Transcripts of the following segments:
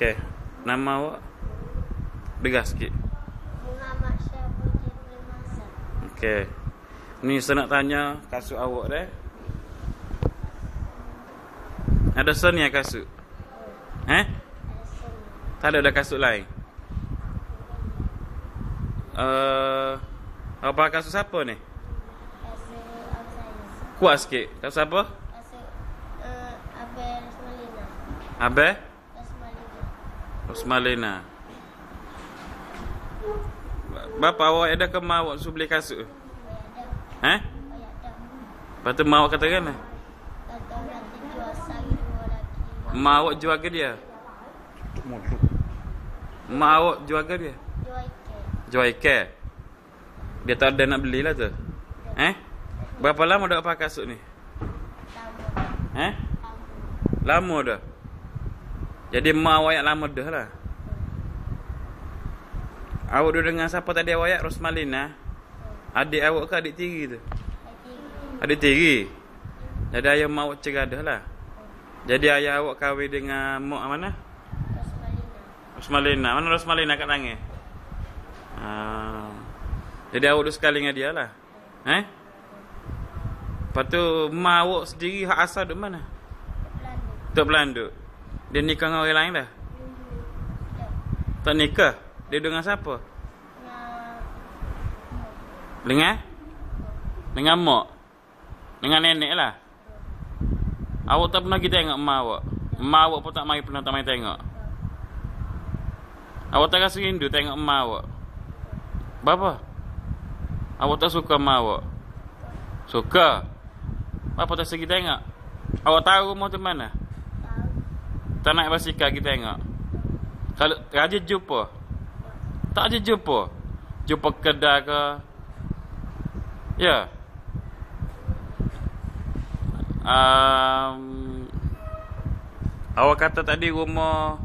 Okey. Nama awak? Degas sikit. Muhammad Syabuddin Lemasa. Okey. Ni saya nak tanya kasut awak dah. Ada sen ya kasut? Eh? Tak ada dah kasut lain. Uh, apa kasut siapa ni? Kasut. Kuat sikit. Kasut siapa? Kasut uh, Abel Rosmalina. Abel? Rosmalina. Bapa awak ada ke mak awak suruh beli kasut? Ya Eh? Lepas tu mak awak kata kan? Mak awak jual ke dia? Mak awak jual ke dia? Jual ikan. Jual. Dia tak ada nak belilah tu. Eh? Berapa lama dah pakai kasut ni? Tamu. Eh? Lama dah. Jadi mak awak yang lama dah lah. Awak duduk dengan siapa tadi awak ayat? Rosmalina. Adik awak ke adik tiri tu? Adik tiri. Jadi ayah mak awak cerah dah lah. Jadi ayah awak kahwin dengan mak mana? Rosmalina. Rosmalina. Mana Rosmalina kat tangan? Ah. Jadi awak duduk sekali dengan dia lah. Eh? Lepas tu mak awak sendiri hak asal duduk mana? Belanda. Tok Belanduk. Dia nikah dengan orang lain dah? Tak nikah? Dia dengan siapa? Dengan? Dengan mak? Dengan nenek lah? Awak tak pernah kita tengok mak awak? Mak awak pun tak mari pernah tak mari tengok? Awak tak rasa rindu tengok mak awak? Bapa? Awak tak suka mak awak? Suka? Apa tak segi tengok? Awak tahu rumah tu mana? Tak naik basikal kita tengok. Kalau rajin jumpa. Tak aja jumpa. Jumpa kedai ke. Ya. Um, awak kata tadi rumah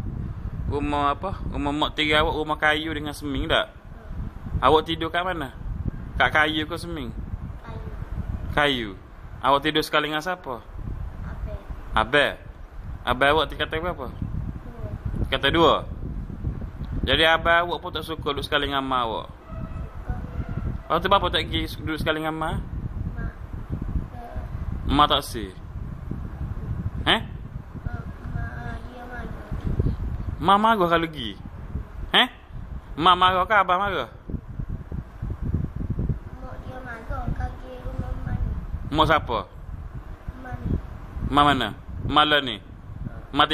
rumah apa? Rumah mak tiri awak rumah kayu dengan seming tak? Awak tidur kat mana? Kat kayu ke seming? Kayu. Kayu. Awak tidur sekali dengan siapa? Apel. Abel. Abel awak tingkatan berapa? Dua. Kata dua. Jadi abang awak pun tak suka duduk sekali dengan mak awak. Lepas tu bapa tak pergi duduk sekali dengan mak? Mak. Mak tak si. Eh? Mak. Marah kalau pergi. Eh? Mak marah ke abang marah? Mak mana? Mak siapa? Mana? Mak mana? Lah? Mana?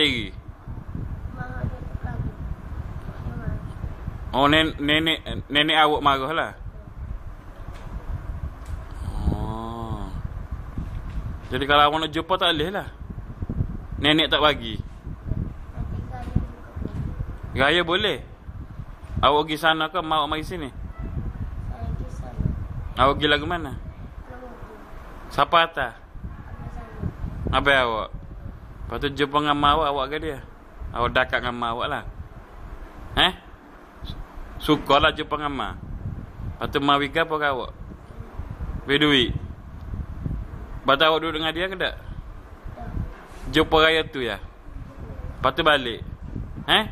Oh nen nenek nenek awak marah lah. Oh. Jadi kalau awak nak jumpa tak boleh lah. Nenek tak bagi. Raya boleh. Awak pergi sana ke awak mari sini? Saya pergi sana. Awak pergi lagu mana? Siapa atas? Abang awak. Lepas tu jumpa dengan mak awak, awak ke dia? Awak dekat dengan mak awak lah. Eh? Suka lah jumpa dengan mak. Lepas tu mak wika apa ke awak? Duit. Lepas tu awak duduk dengan dia ke tak? Jumpa raya tu ya? Lepas tu balik. Eh?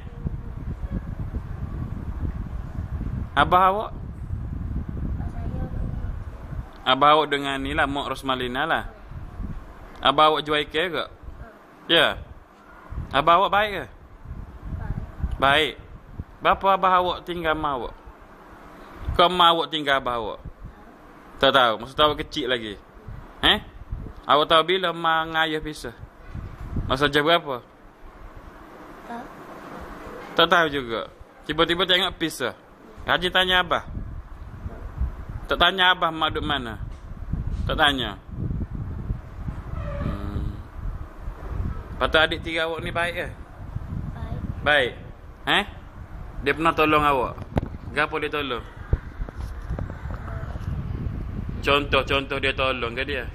Abah awak? Abah awak dengan ni lah, Mak Rosmalina lah. Abah awak jual ikan ke? Ya. Abah awak baik ke? Pak. Baik. Berapa abah awak tinggal mak awak? Kau mak awak tinggal abah awak? Tak tahu. Masa awak kecil lagi. Eh? Awak tahu bila mak dengan ayah pisah? Masa jam berapa? Tak. Tak tahu juga. Tiba-tiba tengok pisah. Haji tanya abah. Tak tanya abah mak duduk mana? Tak tanya. Patut adik tiga awak ni baik ke? Baik. Baik. Eh? Dia pernah tolong awak? Gapo dia tolong? Contoh-contoh dia tolong ke dia?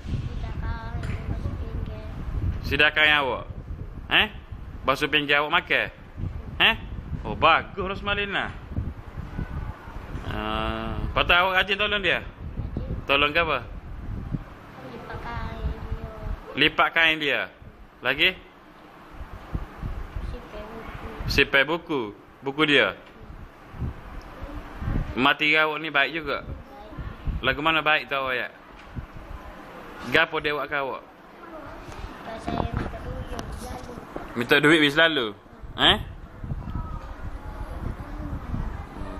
Tidak kau yang awak. Eh? Basuh pinggir awak makan. Eh? Oh bagus Rosmalina. Ah, patut awak rajin tolong dia. Tolong ke apa? lipat kain dia. Lipat kain dia. Lagi? Sipai buku. Buku dia. Mati awak ni baik juga. Lagu mana baik tu awak ya? Gapo dia awak kau awak? Sebab saya minta duit yang selalu. Eh? Hmm,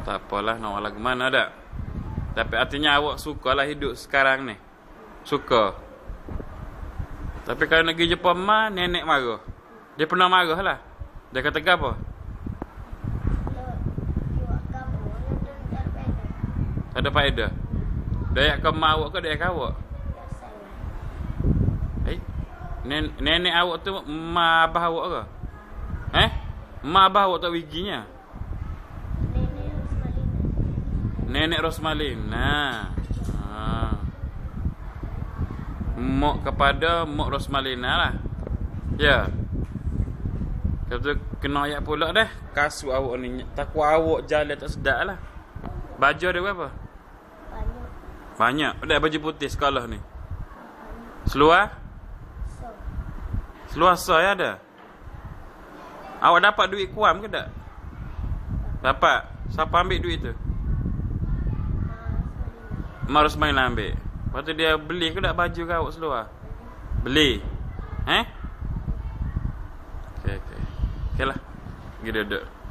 Tak apalah nak lagu mana dak. Tapi artinya awak sukalah hidup sekarang ni. Suka. Tapi kalau nak pergi Jepun mah nenek marah. Dia pernah marah lah. Dia kata apa? Beda. Tak ada faedah. Dayak ke mak awak ke dayak ke awak? Biasa lah. Eh? Nen nenek awak tu mak abah awak ke? Eh? Mak abah awak tak wiginya? Nenek Rosmalina. Nenek Rosmalin. Nah. Ha. Mok kepada Mok Rosmalina lah. Ya. Kata kena ayat pula dah. Kasut awak ni takut awak jalan tak sedap lah. Baju ada berapa? Banyak. Banyak. Ada baju putih sekolah ni. Seluar? So, Seluar soy ada. Awak dapat duit kuam ke tak? Dapat. Siapa ambil duit tu? Mak lah ambil. Lepas tu dia beli ke tak baju kau awak seluar? Beli. Eh? Okey lah. Duduk.